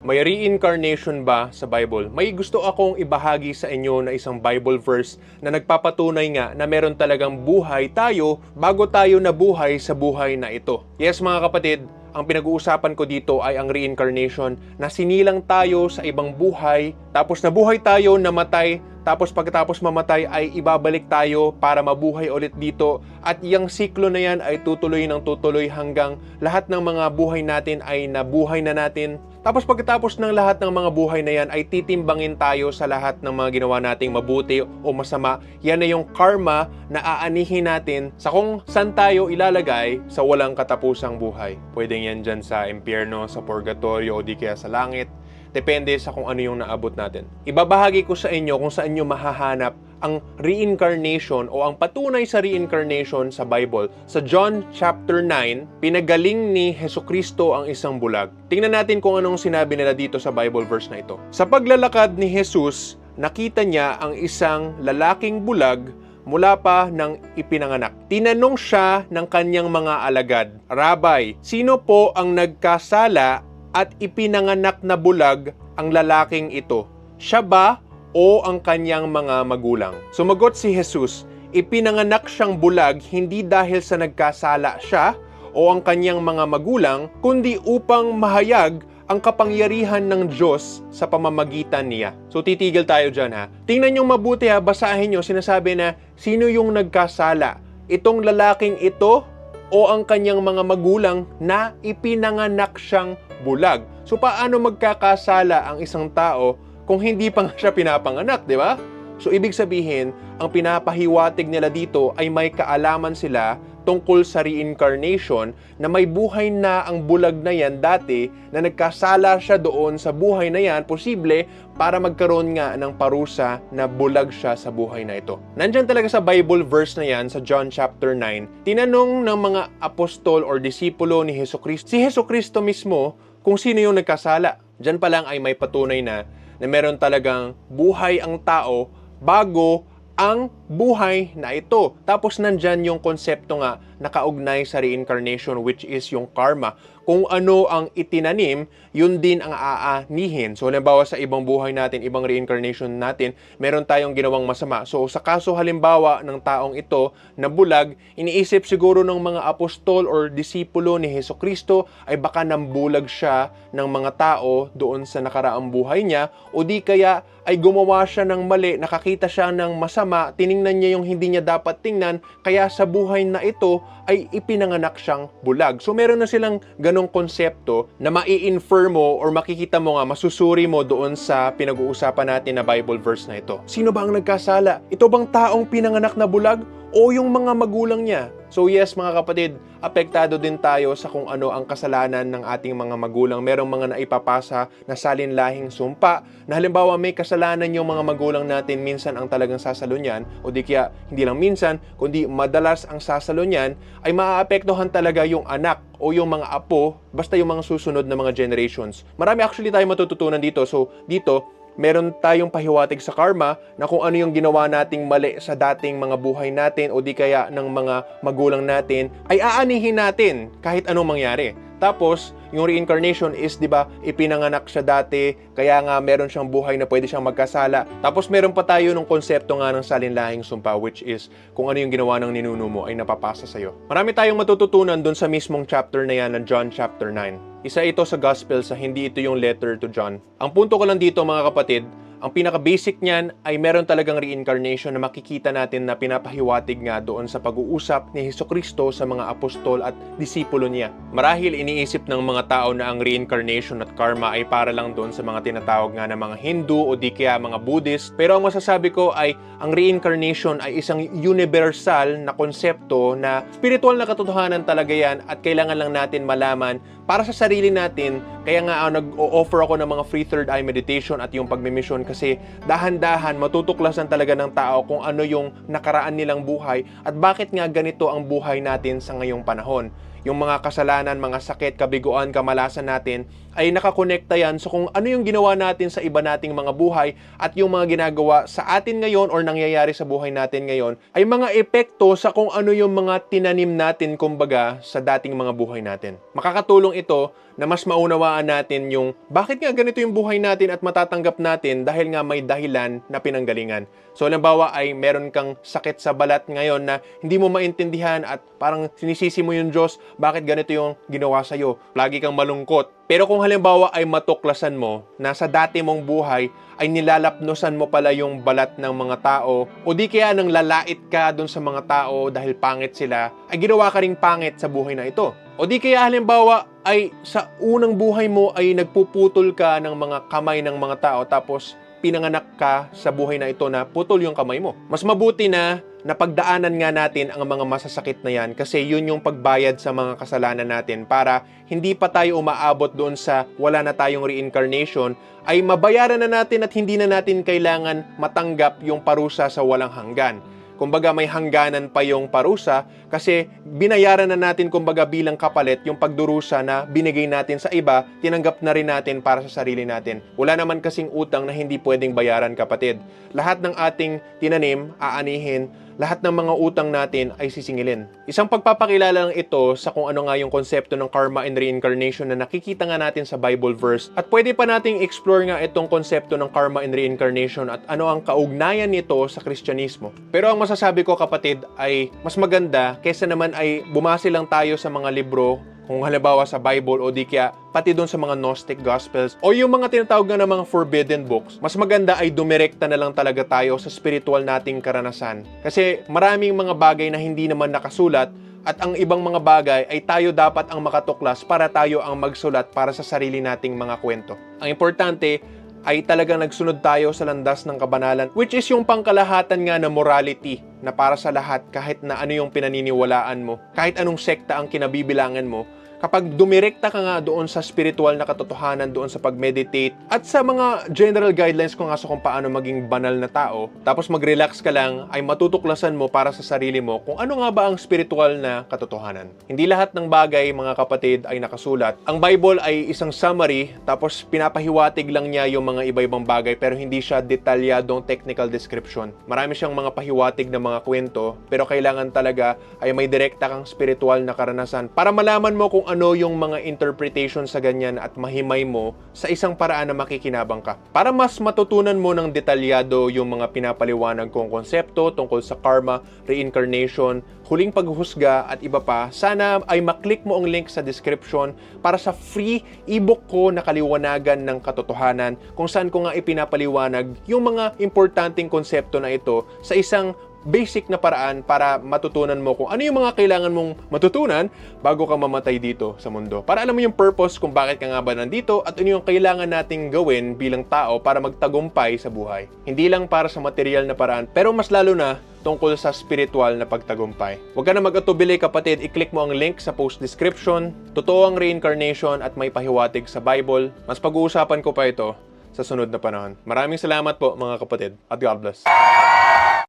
May reincarnation ba sa Bible? May gusto akong ibahagi sa inyo na isang Bible verse na nagpapatunay nga na meron talagang buhay tayo bago tayo nabuhay sa buhay na ito. Yes mga kapatid, ang pinag-uusapan ko dito ay ang reincarnation na sinilang tayo sa ibang buhay, tapos nabuhay tayo, namatay, tapos pagkatapos mamatay ay ibabalik tayo para mabuhay ulit dito at yung siklo na yan ay tutuloy ng tutuloy hanggang lahat ng mga buhay natin ay nabuhay na natin. Tapos pagkatapos ng lahat ng mga buhay na yan ay titimbangin tayo sa lahat ng mga ginawa nating mabuti o masama. Yan na yung karma na aanihin natin sa kung saan tayo ilalagay sa walang katapusang buhay. Pwede yan dyan sa impyerno, sa purgatorio o di kaya sa langit. Depende sa kung ano yung naabot natin. Ibabahagi ko sa inyo kung saan nyo mahahanap ang reincarnation o ang patunay sa reincarnation sa Bible. Sa John chapter 9, pinagaling ni Heso Kristo ang isang bulag. Tingnan natin kung anong sinabi nila dito sa Bible verse na ito. Sa paglalakad ni Jesus, nakita niya ang isang lalaking bulag mula pa nang ipinanganak. Tinanong siya ng kanyang mga alagad, Rabay, sino po ang nagkasala at ipinanganak na bulag ang lalaking ito? Siya ba o ang kanyang mga magulang? Sumagot si Jesus, ipinanganak siyang bulag hindi dahil sa nagkasala siya o ang kanyang mga magulang, kundi upang mahayag ang kapangyarihan ng Diyos sa pamamagitan niya. So titigil tayo dyan ha. Tingnan nyo mabuti ha, basahin nyo, sinasabi na sino yung nagkasala? Itong lalaking ito o ang kanyang mga magulang na ipinanganak siyang bulag. So paano magkakasala ang isang tao kung hindi pa nga siya pinapanganak, di ba? So ibig sabihin, ang pinapahiwatig nila dito ay may kaalaman sila tungkol sa reincarnation na may buhay na ang bulag na yan dati na nagkasala siya doon sa buhay na yan, posible para magkaroon nga ng parusa na bulag siya sa buhay na ito. Nandyan talaga sa Bible verse na yan sa John chapter 9, tinanong ng mga apostol or disipulo ni Heso Kristo, si Heso Kristo mismo kung sino yung nagkasala. Diyan pa lang ay may patunay na na meron talagang buhay ang tao bago ang buhay na ito. Tapos nandyan yung konsepto nga nakaugnay sa reincarnation which is yung karma. Kung ano ang itinanim, yun din ang aanihin. So halimbawa sa ibang buhay natin, ibang reincarnation natin, meron tayong ginawang masama. So sa kaso halimbawa ng taong ito na bulag, iniisip siguro ng mga apostol or disipulo ni Heso Kristo ay baka nambulag siya ng mga tao doon sa nakaraang buhay niya o di kaya ay gumawa siya ng mali, nakakita siya ng masama, tiningnan niya yung hindi niya dapat tingnan, kaya sa buhay na ito ay ipinanganak siyang bulag. So meron na silang ganong konsepto na mai-infer mo or makikita mo nga, masusuri mo doon sa pinag-uusapan natin na Bible verse na ito. Sino ba ang nagkasala? Ito bang taong pinanganak na bulag o yung mga magulang niya? So yes mga kapatid, apektado din tayo sa kung ano ang kasalanan ng ating mga magulang. Merong mga naipapasa na salinlahing sumpa na halimbawa may kasalanan yung mga magulang natin minsan ang talagang sasalo niyan o di kaya hindi lang minsan kundi madalas ang sasalo niyan ay maaapektuhan talaga yung anak o yung mga apo basta yung mga susunod na mga generations. Marami actually tayo matututunan dito. So dito meron tayong pahiwatig sa karma na kung ano yung ginawa nating mali sa dating mga buhay natin o di kaya ng mga magulang natin ay aanihin natin kahit anong mangyari. Tapos, yung reincarnation is, di ba, ipinanganak siya dati, kaya nga meron siyang buhay na pwede siyang magkasala. Tapos meron pa tayo ng konsepto nga ng salinlahing sumpa, which is kung ano yung ginawa ng ninuno mo ay napapasa sa'yo. Marami tayong matututunan dun sa mismong chapter na yan, na John chapter 9. Isa ito sa gospel sa hindi ito yung letter to John. Ang punto ko lang dito mga kapatid, ang pinaka-basic niyan ay meron talagang reincarnation na makikita natin na pinapahiwatig nga doon sa pag-uusap ni Heso Kristo sa mga apostol at disipulo niya. Marahil iniisip ng mga tao na ang reincarnation at karma ay para lang doon sa mga tinatawag nga na mga Hindu o di kaya mga Buddhist. Pero ang masasabi ko ay ang reincarnation ay isang universal na konsepto na spiritual na katotohanan talaga yan at kailangan lang natin malaman para sa sarili natin. Kaya nga uh, nag-o-offer ako ng mga free third eye meditation at yung pagmimission kasi dahan-dahan matutuklasan talaga ng tao kung ano yung nakaraan nilang buhay at bakit nga ganito ang buhay natin sa ngayong panahon. Yung mga kasalanan, mga sakit, kabiguan, kamalasan natin ay nakakonekta yan so kung ano yung ginawa natin sa iba nating mga buhay at yung mga ginagawa sa atin ngayon or nangyayari sa buhay natin ngayon ay mga epekto sa kung ano yung mga tinanim natin kumbaga sa dating mga buhay natin. Makakatulong ito na mas maunawaan natin yung bakit nga ganito yung buhay natin at matatanggap natin dahil nga may dahilan na pinanggalingan. So, halimbawa ay meron kang sakit sa balat ngayon na hindi mo maintindihan at parang sinisisi mo yung Diyos, bakit ganito yung ginawa sa'yo? Lagi kang malungkot. Pero kung halimbawa ay matuklasan mo na sa dati mong buhay ay nilalapnosan mo pala yung balat ng mga tao o di kaya nang lalait ka dun sa mga tao dahil pangit sila, ay ginawa ka ring pangit sa buhay na ito. O di kaya halimbawa ay sa unang buhay mo ay nagpuputol ka ng mga kamay ng mga tao tapos pinanganak ka sa buhay na ito na putol yung kamay mo. Mas mabuti na napagdaanan nga natin ang mga masasakit na yan kasi yun yung pagbayad sa mga kasalanan natin para hindi pa tayo umaabot doon sa wala na tayong reincarnation ay mabayaran na natin at hindi na natin kailangan matanggap yung parusa sa walang hanggan. Kumbaga may hangganan pa yung parusa kasi binayaran na natin kumbaga bilang kapalit yung pagdurusa na binigay natin sa iba, tinanggap na rin natin para sa sarili natin. Wala naman kasing utang na hindi pwedeng bayaran kapatid. Lahat ng ating tinanim, aanihin, lahat ng mga utang natin ay sisingilin. Isang pagpapakilala lang ito sa kung ano nga yung konsepto ng karma and reincarnation na nakikita nga natin sa Bible verse. At pwede pa nating explore nga itong konsepto ng karma and reincarnation at ano ang kaugnayan nito sa Kristyanismo. Pero ang masasabi ko kapatid ay mas maganda kesa naman ay bumase lang tayo sa mga libro kung halimbawa sa Bible o di kaya pati doon sa mga Gnostic Gospels o yung mga tinatawag ng mga forbidden books, mas maganda ay dumirekta na lang talaga tayo sa spiritual nating karanasan. Kasi maraming mga bagay na hindi naman nakasulat at ang ibang mga bagay ay tayo dapat ang makatuklas para tayo ang magsulat para sa sarili nating mga kwento. Ang importante ay talagang nagsunod tayo sa landas ng kabanalan which is yung pangkalahatan nga na morality na para sa lahat kahit na ano yung pinaniniwalaan mo, kahit anong sekta ang kinabibilangan mo, kapag dumirekta ka nga doon sa spiritual na katotohanan, doon sa pag-meditate, at sa mga general guidelines ko nga sa kung paano maging banal na tao, tapos mag-relax ka lang, ay matutuklasan mo para sa sarili mo kung ano nga ba ang spiritual na katotohanan. Hindi lahat ng bagay, mga kapatid, ay nakasulat. Ang Bible ay isang summary, tapos pinapahiwatig lang niya yung mga iba-ibang bagay, pero hindi siya detalyadong technical description. Marami siyang mga pahiwatig na mga kwento, pero kailangan talaga ay may direkta kang spiritual na karanasan para malaman mo kung ano yung mga interpretation sa ganyan at mahimay mo sa isang paraan na makikinabang ka. Para mas matutunan mo ng detalyado yung mga pinapaliwanag kong konsepto tungkol sa karma, reincarnation, huling paghusga at iba pa, sana ay maklik mo ang link sa description para sa free ebook ko na kaliwanagan ng katotohanan kung saan ko nga ipinapaliwanag yung mga importanteng konsepto na ito sa isang basic na paraan para matutunan mo kung ano yung mga kailangan mong matutunan bago ka mamatay dito sa mundo. Para alam mo yung purpose kung bakit ka nga ba nandito at ano yung kailangan nating gawin bilang tao para magtagumpay sa buhay. Hindi lang para sa material na paraan, pero mas lalo na tungkol sa spiritual na pagtagumpay. Huwag ka na mag-atubili kapatid, i-click mo ang link sa post description. Totoo ang reincarnation at may pahiwatig sa Bible. Mas pag-uusapan ko pa ito sa sunod na panahon. Maraming salamat po mga kapatid at God bless.